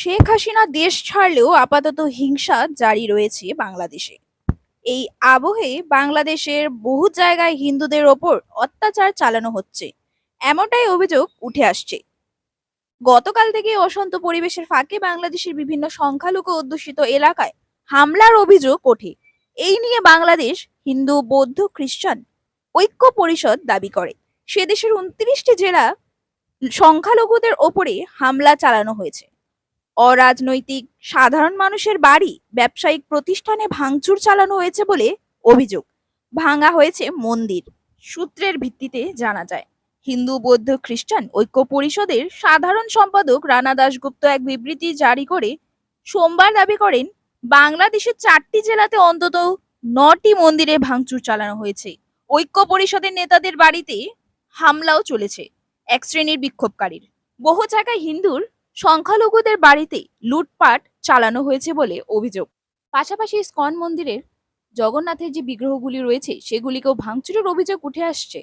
শেখ হাসিনা দেশ ছাড়লেও আপাতত হিংসা জারি রয়েছে বাংলাদেশে। এই আবহে বাংলাদেশের বহু জায়গায় হিন্দুদের ওপর অত্যাচার চালানো হচ্ছে। এমনটাই অভিযোগ উঠে আসছে। গতকাল থেকে অশান্ত পরিবেশের ফাঁকে বাংলাদেশের বিভিন্ন সংখ্যালঘু অধ্যুষিত এলাকায় হামলার অভিযোগ ওঠে। এই নিয়ে বাংলাদেশ হিন্দু, বৌদ্ধ, খ্রিস্টান ঐক্য পরিষদ দাবি করে। সে দেশের উনত্রিশটি জেলা সংখ্যালঘুদের ওপরে হামলা চালানো হয়েছে। অরাজনৈতিক, সাধারণ মানুষের বাড়ি, ব্যবসায়িক প্রতিষ্ঠানে ভাঙচুর চালানো হয়েছে বলে অভিযোগ। ভাঙা হয়েছে মন্দির। সূত্রের ভিত্তিতে জানা যায়, হিন্দু, বৌদ্ধ, খ্রিস্টান ঐক্য পরিষদের সাধারণ সম্পাদক রানা দাশগুপ্ত এক বিবৃতি জারি করে সোমবার দাবি করেন, বাংলাদেশের চারটি জেলাতে অন্তত নটি মন্দিরে ভাঙচুর চালানো হয়েছে। ঐক্য পরিষদের নেতাদের বাড়িতে হামলাও চলেছে, এক শ্রেণির বিক্ষোভকারীর। বহু জায়গায় হিন্দুর সংখ্যালঘুদের বাড়িতে লুটপাট চালানো হয়েছে বলে অভিযোগ। পাশাপাশি স্কন মন্দিরের জগন্নাথের যে বিগ্রহগুলি রয়েছে, সেগুলিকেও ভাঙচুরের অভিযোগ উঠে আসছে।